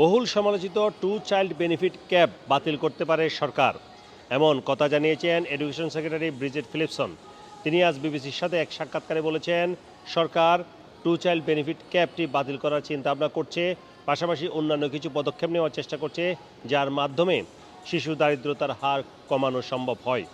বহুল সমালোচিত two child benefit cab বাতিল করতে পারে সরকার। এমন কথা জানিয়েছেন এডুকেশন সেক্রেটারি ব্রিজেট ফিলিপসন। তিনি আজ বিবিসির সাথে এক সাক্ষাৎকারে বলেছেন, সরকার টু চাইল্ড বেনিফিট ক্যাবটি বাতিল করার চিন্তা ভাবনা করছে, পাশাপাশি অন্যান্য কিছু পদক্ষেপ নেওয়ার চেষ্টা করছে, যার মাধ্যমে শিশু দারিদ্রতার হার কমানো সম্ভব হয়।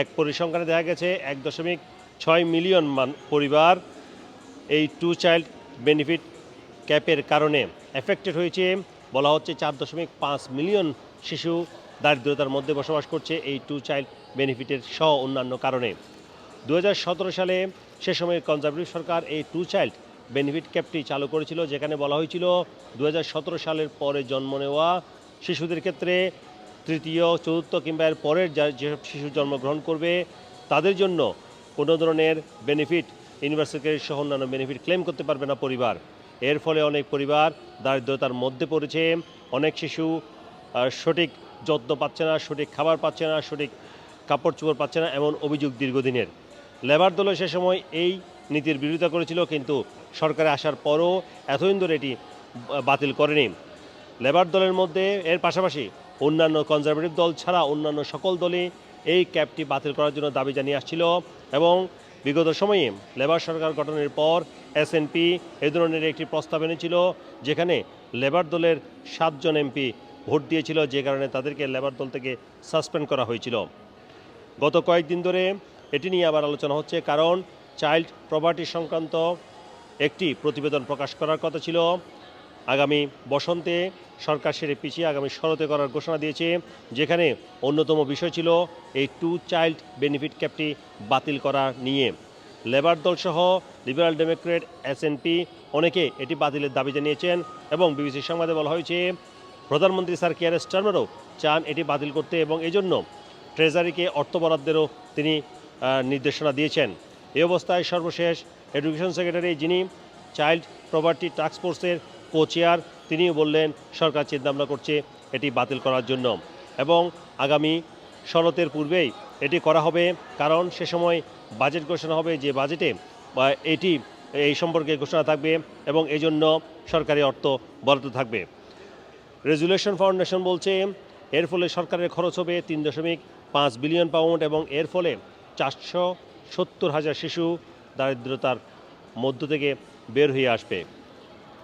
এক পরিসংখ্যানে দেখা গেছে, এক দশমিক ছয় মিলিয়ন মান পরিবার এই টু চাইল্ড বেনিফিট ক্যাপের কারণে এফেক্টেড হয়েছে। বলা হচ্ছে চার দশমিক পাঁচ মিলিয়ন শিশু দারিদ্রতার মধ্যে বসবাস করছে এই টু চাইল্ড বেনিফিটের সহ অন্যান্য কারণে। দু হাজার সতেরো সালে সে সময় কনজারভেটিভ সরকার এই টু চাইল্ড বেনিফিট ক্যাপটি চালু করেছিল, যেখানে বলা হয়েছিল দু হাজার সতেরো সালের পরে জন্ম নেওয়া শিশুদের ক্ষেত্রে তৃতীয়, চতুর্থ কিংবা এর পরের যা- যেসব শিশু জন্মগ্রহণ করবে, তাদের জন্য কোনো ধরনের বেনিফিট ইউনিভার্সিটি সহ অন্যান্য বেনিফিট ক্লেম করতে পারবে না পরিবার। এর ফলে অনেক পরিবার দারিদ্রতার মধ্যে পড়েছে। অনেক শিশু সঠিক যত্ন পাচ্ছে না, সঠিক খাবার পাচ্ছে না, সঠিক কাপড় চোপড় পাচ্ছে না, এমন অভিযোগ দীর্ঘদিনের। লেবার দলও সে সময় এই নীতির বিরোধিতা করেছিল, কিন্তু সরকারে আসার পরও এতদিন ধরে এটি বাতিল করেনি। লেবার দলের মধ্যে এর পাশাপাশি অন্যান্য কনজারভেটিভ দল ছাড়া অন্যান্য সকল দলই এই ক্যাবটি বাতিল করার জন্য দাবি জানিয়ে আসছিল এবং বিগত সময়ে লেবার সরকার গঠনের পর এসএনপি এ ধরনের একটি প্রস্তাব এনেছিল, যেখানে লেবার দলের সাতজন এমপি ভোট দিয়েছিল, যে কারণে তাদেরকে লেবার দল থেকে সাসপেন্ড করা হয়েছিল। গত কয়েকদিন ধরে এটি নিয়ে আবার আলোচনা হচ্ছে, কারণ চাইল্ড প্রপার্টি সংক্রান্ত একটি প্রতিবেদন প্রকাশ করার কথা ছিল। আগামী বসন্তে সরকার সেরে পিছিয়ে আগামী শরতে করার ঘোষণা দিয়েছে, যেখানে অন্যতম বিষয় ছিল এই টু চাইল্ড বেনিফিট ক্যাপটি বাতিল করা নিয়ে। লেবার দলসহ লিবারাল ডেমোক্রেট এসএনপি অনেকে এটি বাতিলের দাবি জানিয়েছেন এবং বিবিসির সংবাদে বলা হয়েছে, প্রধানমন্ত্রী স্যার কেয়ার স্টারমারও চান এটি বাতিল করতে এবং এজন্য ট্রেজারিকে অর্থ বরাদ্দেরও তিনি নির্দেশনা দিয়েছেন। এই অবস্থায় সর্বশেষ এডুকেশন সেক্রেটারি যিনি চাইল্ড প্রপার্টি টাস্ক ফোর্সের কো চেয়ার তিনিও বললেন, সরকার চিন্তাভাবনা করছে এটি বাতিল করার জন্য। এবং আগামী শরতের পূর্বেই এটি করা হবে, কারণ সে সময় বাজেট ঘোষণা হবে যে বাজেটে এটি, এই সম্পর্কে ঘোষণা থাকবে এবং এই জন্য সরকারি অর্থ বরাদ্দ থাকবে। রেজুলেশন ফাউন্ডেশন বলছে, এর ফলে সরকারের খরচ হবে তিন দশমিক পাঁচ বিলিয়ন পাউন্ড এবং এর ফলে চারশো সত্তর হাজার শিশু দারিদ্রতার মধ্য থেকে বের হয়ে আসবে।